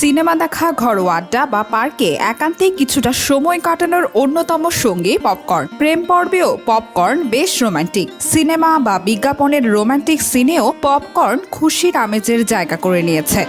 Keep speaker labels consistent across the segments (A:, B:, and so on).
A: Cinema দেখা, ঘরোয়া আড্ডা বা পার্কে একান্তে কিছুটা সময় কাটানোর অন্যতম সঙ্গী পপকর্ন। প্রেম পর্বেও পপকর্ন বেশ রোমান্টিক। সিনেমা বা বিজ্ঞাপনের রোমান্টিক সিনেও পপকর্ন খুশির আমেজের জায়গা করে নিয়েছে।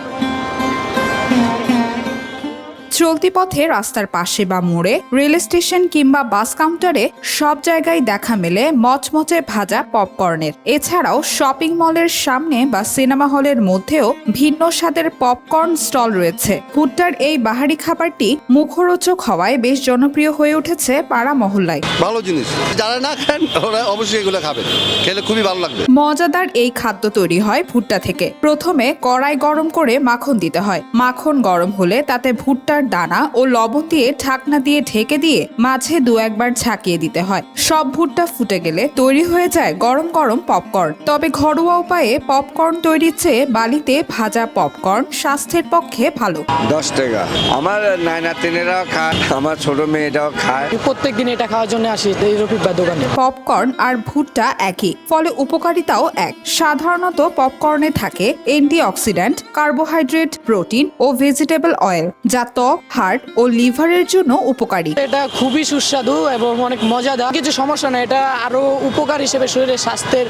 A: চলতি পথে রাস্তার পাশে বা মোড়ে রেল স্টেশন কিংবা বাস কাউন্টারে সব জায়গায় দেখা মেলে মচমচে ভাজা পপকর্নের। এছাড়াও শপিং মলের সামনে বা সিনেমা হলের মধ্যেও ভিন্ন স্বাদের পপকর্ন স্টল রয়েছে। ভুট্টার এই বাহারি খাবারটি মুখরোচক হওয়ায় বেশ জনপ্রিয় হয়ে উঠেছে পাড়া মহল্লায়।
B: ভালো জিনিস। যারা না খান ওরা অবশ্যই এগুলো খাবেন খেলে খুবই ভালো লাগবে।
A: মজাদার এই খাদ্য তৈরি হয় ভুট্টা থেকে। প্রথমে কড়াই গরম করে মাখন দিতে হয়। মাখন গরম হলে তাতে ভুট্টার দানা ও লবণ দিয়ে ঢাকনা দিয়ে ঢেকে দিয়ে মাঝে দু একবার ঝাঁকিয়ে দিতে হয়। সব ভুট্টা ফুটে গেলে তৈরি হয়ে যায় গরম গরম পপকর্ন। তবে ঘরোয়া উপায়ে পপকর্ন তৈরির চেয়ে বালিতে ভাজা পপকর্ন স্বাস্থ্যের পক্ষে ভালো।
C: দশ টাকা। আমার নাইনা তিনেরাও খায় আমার ছোট মেয়েটাও খায়।
D: প্রত্যেক দিন এটা খাওয়ার জন্য আসি এই রফিকবার দোকানে।
A: পপকর্ন আর ভুট্টা একই ফলে উপকারিতাও এক। সাধারণত পপকর্নে থাকে অ্যান্টিঅক্সিডেন্ট কার্বোহাইড্রেট প্রোটিন ও ভেজিটেবল অয়েল যা ত্বক হার্ট ও লিভারের জন্য উপকারী।
D: এটা খুবই সুস্বাদু এবং অনেক মজাদার। কিছু সমস্যা নেই এটা আরও উপকার হিসেবে শরীরের স্বাস্থ্যের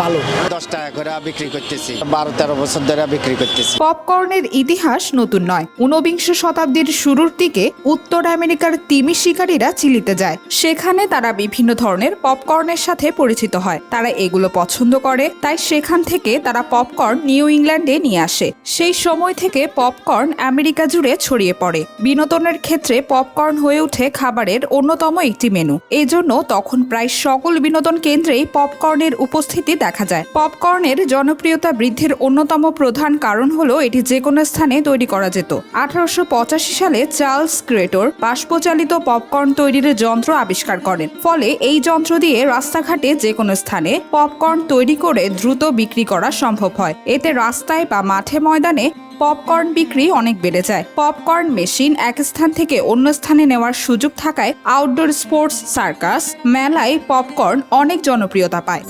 D: ভালো।
E: দশ টাকা করে বিক্রি করতেছি বারো তেরো বছর ধরে বিক্রি করতেছি।
A: পপকর্নের ইতিহাস নতুন নয়। ঊনবিংশ শতাব্দীর শুরুর দিকে উত্তর আমেরিকার তিমি শিকারীরা চিলিতে যায়। সেখানে তারা বিভিন্ন ধরনের পপকর্নের সাথে পরিচিত হয়। তারা এগুলো পছন্দ করে তাই সেখান থেকে তারা পপকর্ন নিউ ইংল্যান্ডে নিয়ে আসে। সেই সময় থেকে পপকর্ন আমেরিকা জুড়ে ছড়িয়ে পড়ে। বিনোদনের ক্ষেত্রে পপকর্ন হয়ে ওঠে খাবারের অন্যতম একটি মেনু। এজন্য তখন প্রায় সকল বিনোদন কেন্দ্রেই পপকর্নের উপস্থিতি দেখা যায়। পপকর্নের জনপ্রিয়তা বৃদ্ধির অন্যতম প্রধান কারণ হলো এটি যে কোনো স্থানে তৈরি করা যেত। আঠারোশো পঁচাশি সালে চার্লস ক্রেটর বাষ্পচালিত পপকর্ন তৈরির যন্ত্র আবিষ্কার করেন। ফলে এই যন্ত্র দিয়ে রাস্তাঘাটে যে কোনো স্থানে পপকর্ন তৈরি করে দ্রুত বিক্রি করা সম্ভব হয়। এতে রাস্তায় বা মাঠে ময়দানে পপকর্ন বিক্রি অনেক বেড়ে যায়। পপকর্ন মেশিন এক স্থান থেকে অন্য স্থানে নেওয়ার সুযোগ থাকায় আউটডোর স্পোর্টস সার্কাস মেলায় পপকর্ন অনেক জনপ্রিয়তা পায়।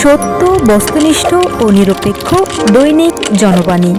F: সত্য, বস্তুনিষ্ঠ ও নিরপেক্ষ দৈনিক জনবাণী।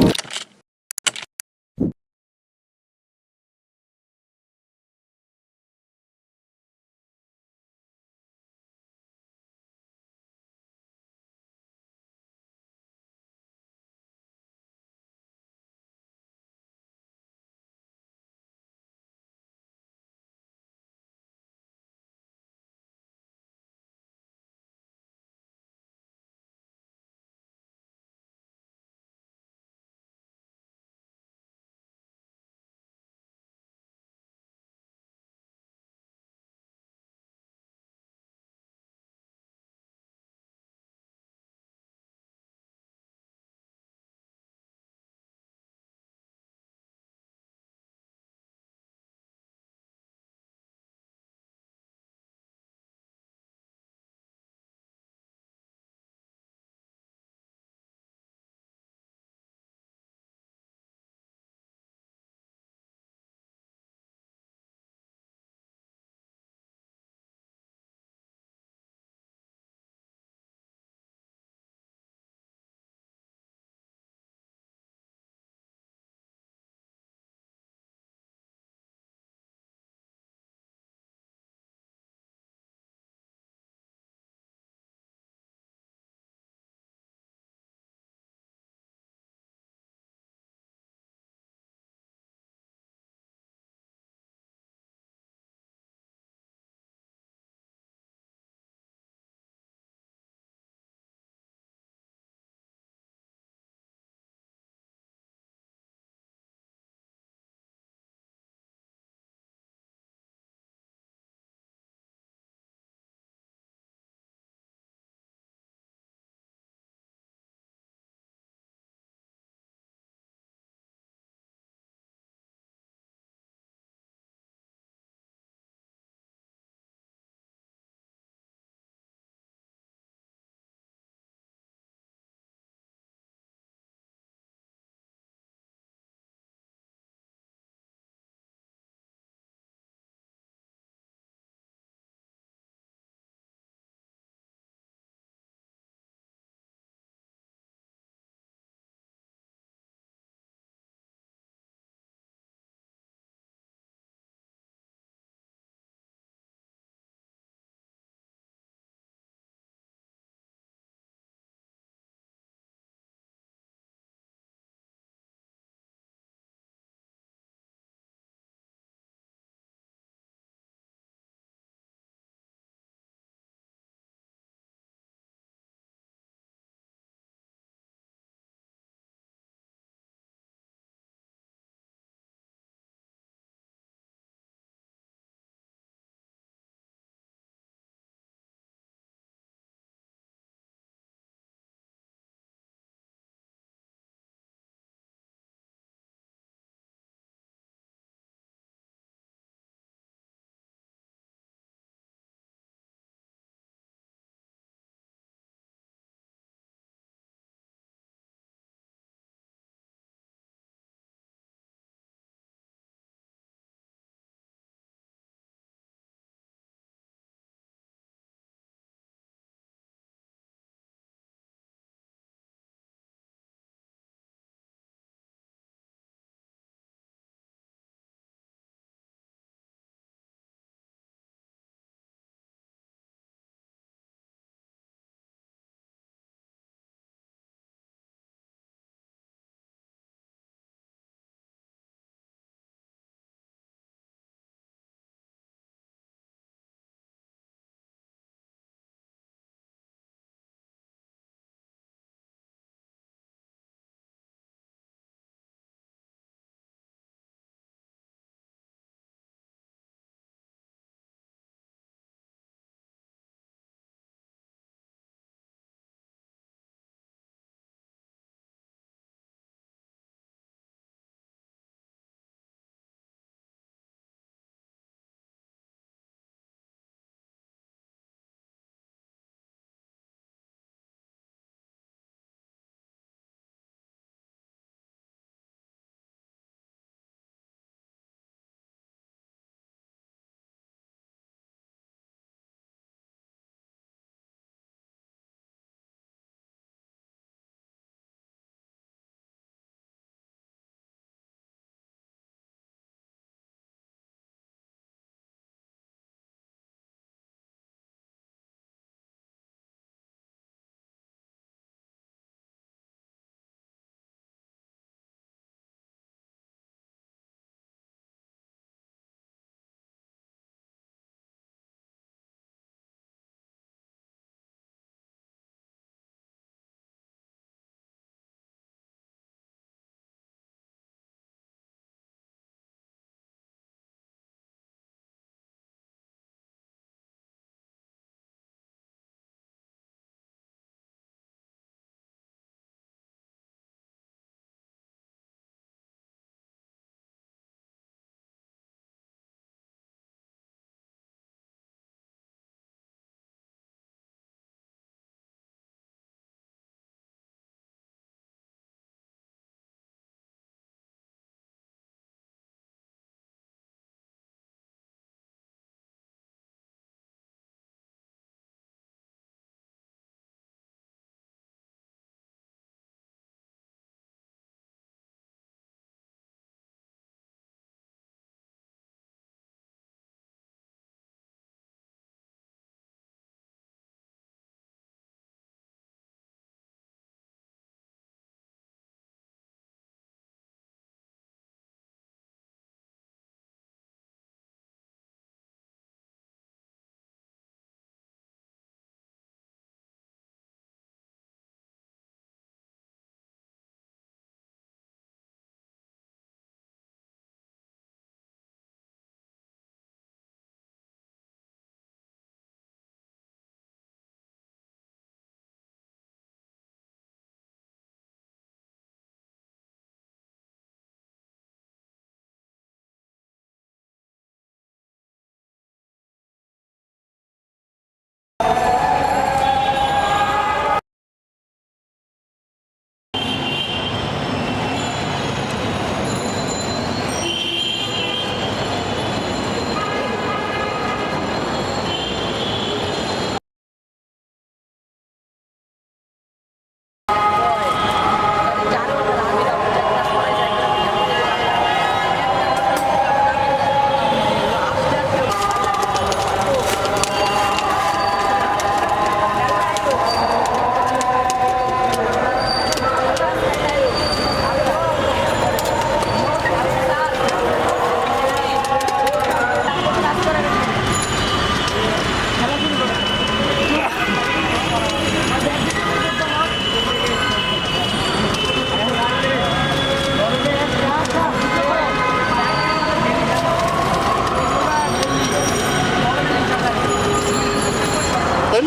G: করেন?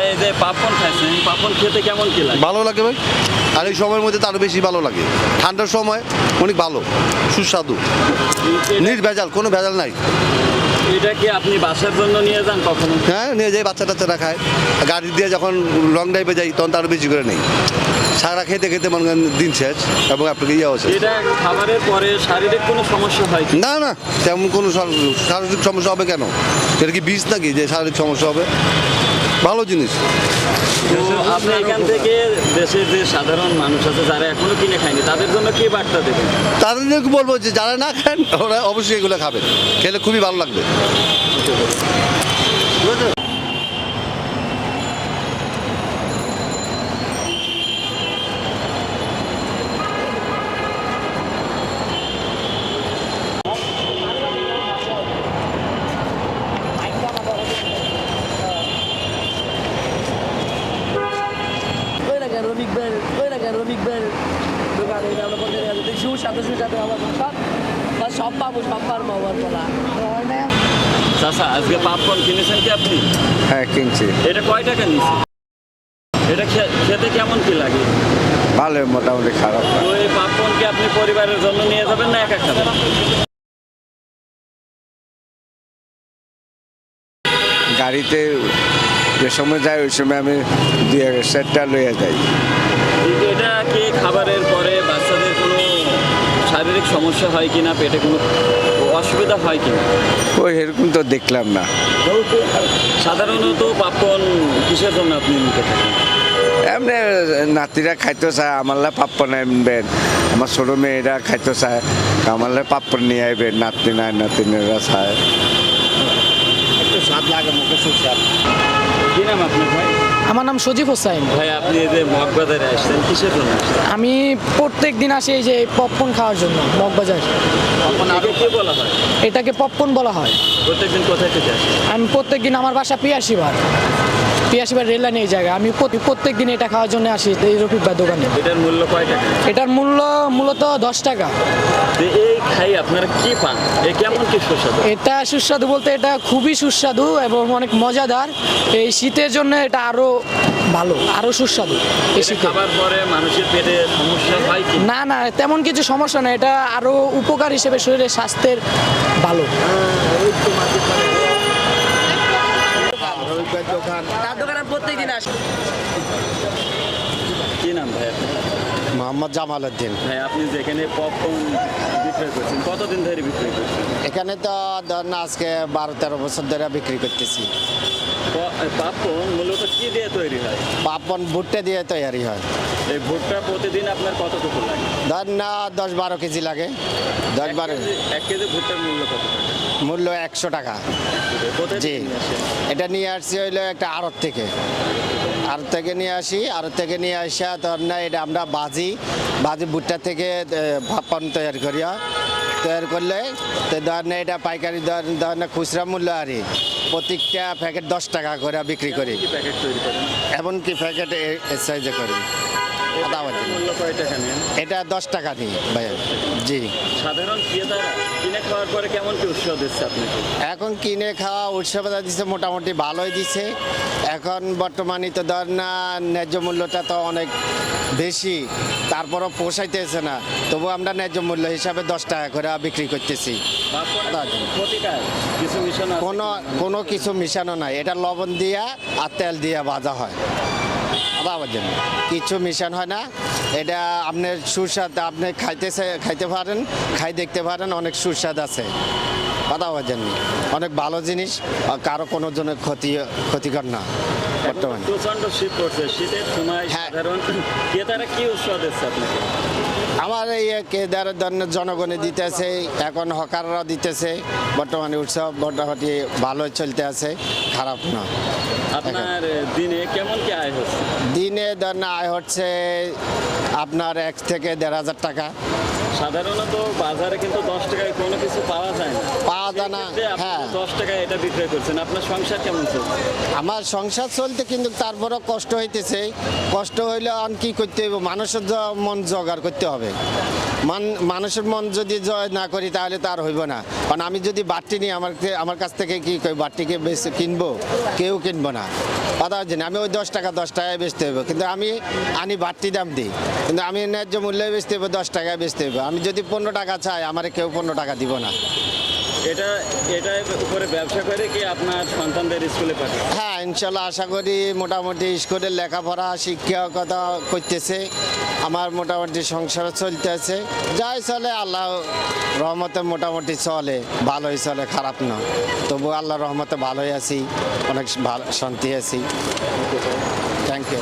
G: এই পাপন খেতে কেমন
B: ভালো লাগে ভাই। আর এই সময়ের মধ্যে তার বেশি ভালো লাগে। ঠান্ডার সময় অনেক ভালো সুস্বাদু। নির্ভেজাল কোনো ভেজাল নাই।
G: আপনি জন্য নিয়ে যান
B: হ্যাঁ নিয়ে যাই বাচ্চা টাচ্চারা খায়। গাড়ি দিয়ে যখন লং ড্রাইভে যাই তখন তার বেশি করে নেই। সারা খেতে খেতে মনে করেন দিন শেষ এবং আপনাকে ইয়ে হচ্ছে
G: এটা খাবারের পরে শারীরিক কোনো সমস্যা হয়
B: না না তেমন কোনো শারীরিক সমস্যা হবে কেন? এটা কি বিষ নাকি যে শারীরিক সমস্যা হবে? ভালো জিনিস।
G: আপনি এখান থেকে দেশের যে সাধারণ মানুষ আছে যারা এখনও কিনে খায়নি তাদের জন্য কি বার্তা দেবেন?
B: তাদেরকে বলব যে যারা না খান ওরা অবশ্যই এগুলো খাবেন খেলে খুবই ভালো লাগবে
D: ওই না কেন রবিক বেল ওই না কেন রবিক বেল দোকানে এটা আমরা বলতে গেলে দেখি সুস্বাদু সুস্বাদু আমার সব বা সব পাবো সব পারব আমার বলা।
G: চাচা আজকে পাপকর্ন কিনেছেন কি আপনি?
C: হ্যাঁ কিনছি।
G: এটা কয় টাকা নিচ্ছে এটা খেতে কেমন কি লাগে?
C: ভালো মোটামুটি খারাপ। না।
G: তো এই পাপকর্ন কি আপনি পরিবারের জন্য নিয়ে যাবেন না একা খাবেন?
C: গাড়িতে যে সময় যাই ওই সময় আমি দুই এক সেটটা লইয়া যাই।
G: কিন্তু এটা কি খাবারের শারীরিক সমস্যা হয় কিনা পেটে কোনো অসুবিধা হয় কিনা?
C: ওই এরকম তো দেখলাম না।
G: সাধারণত পাপন কিসের জন্য আপনি নিতে থাকেন?
C: এমনি নাতিরা খাইতে চায় আমারলা পাপ্পন আনবেন। আমার ছোটো মেয়েরা খাইতে চায় আমারলা পাপ্পন নিয়ে আইবেন নাতি নাই নাতিনেরা চায়।
E: একটু স্বাদ লাগে মুখে সুস্বাদ।
G: কি নাম আপনার ভাই?
D: আমার নাম সজীব হোসাইন।
G: ভাই আপনি এই যে মগবাজারে আসছেন কিসের জন্য
D: আমি প্রত্যেক দিন আসি এই যে পপকর্ন খাওয়ার জন্য মগবাজার।
G: বলা হয়?
D: এটাকে পপকর্ন বলা হয়।
G: প্রত্যেকদিন কোথায় থেকে আসেন?
D: আমি প্রত্যেক দিন আমার বাসা পিয়াসিবার পিয়াসিবার রেল লাইনে এই জায়গা আমি প্রতি- প্রত্যেক দিন এটা খাওয়ার জন্য আসি এই রফিকবার দোকানে।
G: এটার মূল্য কয় টাকা?
D: এটার মূল্য মূলত দশ টাকা।
G: এই খাই আপনারা কি পান? এ কেমন কি সুস্বাদু?
D: এটা সুস্বাদু বলতে এটা খুবই সুস্বাদু এবং অনেক মজাদার। এই শীতের জন্য এটা আরও ভালো আরও সুস্বাদু এই শীতে।
G: খাবার পরে মানুষের পেটে সমস্যা হয় কি?
D: না না তেমন কিছু সমস্যা না এটা আরও উপকার হিসেবে শরীরের স্বাস্থ্যের ভালো। তার দোকানে। প্রত্যেক দিন আসে
G: কি নাম ভাই আপনার
E: মোহাম্মদ জামাল উদ্দিন।
G: আপনি যেখানে পপকর্ন বিক্রয় করছেন কতদিন ধরে বিক্রয় করছেন?
E: এখানে তো ধরেন আজকে বারো তেরো বছর ধরে বিক্রি করতেছি।
G: মূলত কি দিয়ে তৈরি হয়?
E: পাপন ভুট্টা দিয়ে তৈরি হয়।
G: এই ভুট্টা প্রতিদিন আপনার কতটুকু লাগে?
E: ধর না দশ বারো কেজি লাগে। দশ বারো
G: কেজি- এক কেজি ভুট্টার মূল্য কত
E: মূল্য একশো টাকা। জি? এটা নিয়ে আসছি হইল একটা আড়ত থেকে। আড়ত থেকে নিয়ে আসি আর থেকে নিয়ে আসা ধর না এটা আমরা বাজি বাজি ভুট্টা থেকে ভাপন তৈরি করি তৈরি করলে তো ধর না এটা পাইকারি ধর ধর না খুচরা মূল্য আরই প্রত্যেকটা প্যাকেট দশ টাকা করে বিক্রি করি।
G: তৈরি
E: এমনকি প্যাকেট এক্সাইজে সাইজে করি। এটা দশ টাকা নিই ভাই। জি।
G: সাধারণ কিনে খাওয়ার পরে কেমন কি উৎসাহ দিচ্ছে আপনাকে?
E: এখন কিনে খাওয়া উৎসবতা দিচ্ছে মোটামুটি ভালোই দিচ্ছে। এখন বর্তমানে তো ধর না ন্যায্য মূল্যটা তো অনেক বেশি তারপরও পোষাইতেছে না। তবু আমরা ন্যায্য মূল্য হিসাবে দশ টাকা করে বিক্রি করতেছি। কোনো? কোনো কিছু মিশানো নাই। এটা লবণ দিয়া আর তেল দিয়া ভাজা হয়। আবার জন্য কিছু মিশান হয় না। এটা আপনার সুস্বাদ আপনি খাইতে খাইতে পারেন খাই দেখতে পারেন অনেক সুস্বাদ আছে। কথা জন্য অনেক ভালো জিনিস আর কারও কোনো জন্য ক্ষতি ক্ষতিকর না বর্তমানে।
G: প্রচণ্ড শীত পড়ছে শীতের সময়
E: হ্যাঁ।
G: সাধারণ ক্রেতারা কি উৎসাহ দিচ্ছে আপনাকে?
E: আমার এই কেদার ধরনের জনগণে দিতেছে এখন হকাররা দিতেছে। বর্তমানে উৎসব মোটামুটি ভালোই চলতে আছে খারাপ না।
G: আপনার দিনে কেমন কি আয় হচ্ছে?
E: দিনে ধরেন আয় হচ্ছে আপনার এক থেকে দেড় হাজার টাকা।
G: সাধারণত বাজারে কিন্তু দশ টাকায় কোনো কিছু পাওয়া যায় না।
E: পাওয়া যায় না হ্যাঁ।
G: দশ টাকায় এটা বিক্রয় করছেন। আপনার সংসার কেমন চলছে?
E: আমার সংসার চলতে কিন্তু তারপরও কষ্ট হইতেছে। কষ্ট হইলে আর কি করতে হবে মানুষের মন জোগাড় করতে হবে। মান, মানুষের মন যদি জয় না করি তাহলে তো আর হইব না। কারণ আমি যদি বাড়তি নিই, আমার আমার কাছ থেকে কি কই বেশ কিনবো? কেউ কিনবো না। কথা হচ্ছে না, আমি ওই দশ টাকা, দশ টাকায় বেচতে হবে কিন্তু আমি আনি বাড়তি দাম দিই। কিন্তু আমি ন্যায্য মূল্যে বেচতে হবে দশ টাকায় বেচতে হবে আমি যদি পনেরো টাকা চাই, আমার কেউ পনেরো টাকা দিব না।
G: এটা এটা উপরে ব্যবসা করে কি আপনার সন্তানদের স্কুলে পাঠায়?
E: হ্যাঁ ইনশাল্লাহ আশা করি মোটামুটি স্কুলের লেখাপড়া, শিক্ষকতা করতেছে। আমার মোটামুটি সংসার চলতেছে। যাই চলে, আল্লাহ রহমতে মোটামুটি চলে। ভালোই চলে, খারাপ না। তবু আল্লাহ রহমতে ভালোই আছি, অনেক ভালো শান্তি আছি। Thank you